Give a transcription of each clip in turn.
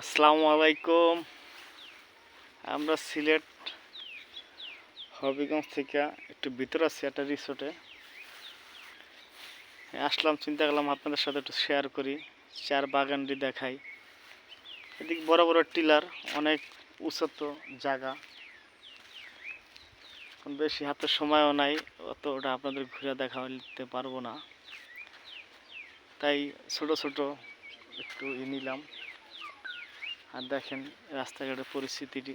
আসসালামু আলাইকুম। আমরা সিলেট হবিগঞ্জ থেকে একটু ভিতরে আছি একটা রিসোর্টে আসলাম, চিন্তা করলাম আপনাদের সাথে একটু শেয়ার করি, চার বাগানটি দেখাই। এদিক বড় বড় টিলার, অনেক উঁচত জায়গা। এখন বেশি হাতে সময়ও নাই অত ওটা আপনাদের ঘুরে দেখা নিতে পারব না। তাই ছোট ছোট একটু ই নিলাম। আর দেখেন রাস্তাঘাটের পরিস্থিতিটি।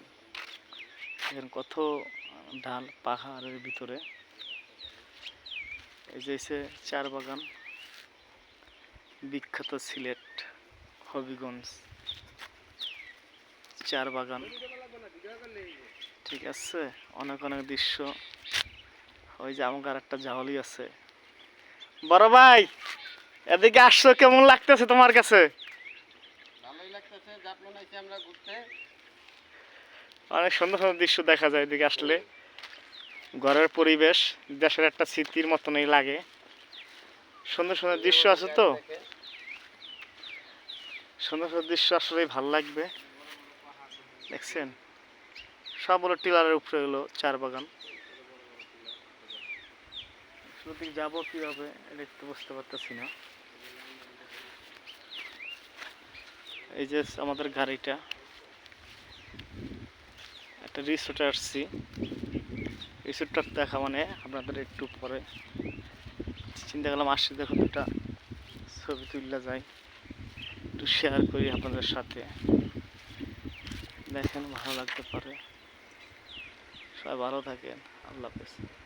দেখেন কত ঢাল পাহাড়ের ভিতরে। এই যে এসে চার বাগান। বিখ্যাত সিলেট, হবিগঞ্জ। চার বাগান। ঠিক আছে? অনেক অনেক দৃশ্য। ওই যে আমাকে আর একটা জাহলি আছে। বড় ভাই, এদিকে আসছো কেমন লাগতেছে তোমার কাছে? লাগতেছে জাপলো নাইছি আমরা ঘুরতে। অনেক সুন্দর সুন্দর দৃশ্য দেখা যায় এদিকে আসলে। ঘরের পরিবেশ দেশের একটা স্মৃতির মতনই লাগে। সুন্দর সুন্দর দৃশ্য আছে তো? সুন্দর সুন্দর দৃশ্য আসলেই ভালো লাগবে। দেখছেন? সব হলো টিলারের উপরে হলো চার বাগান। যাব কীভাবে এটা একটু বুঝতে পারতেছি না। এই যে আমাদের গাড়িটা। একটা রিসোর্টে আসছি। রিসোর্টটা দেখা মানে আপনাদের একটু পরে। চিন্তা করলাম আসছি দেখুন একটা ছবি তুললে যায় একটু শেয়ার করি আপনাদের সাথে। দেখেন, ভালো লাগতে পারে। সবাই ভালো থাকেন। আল্লাহ হাফেজ।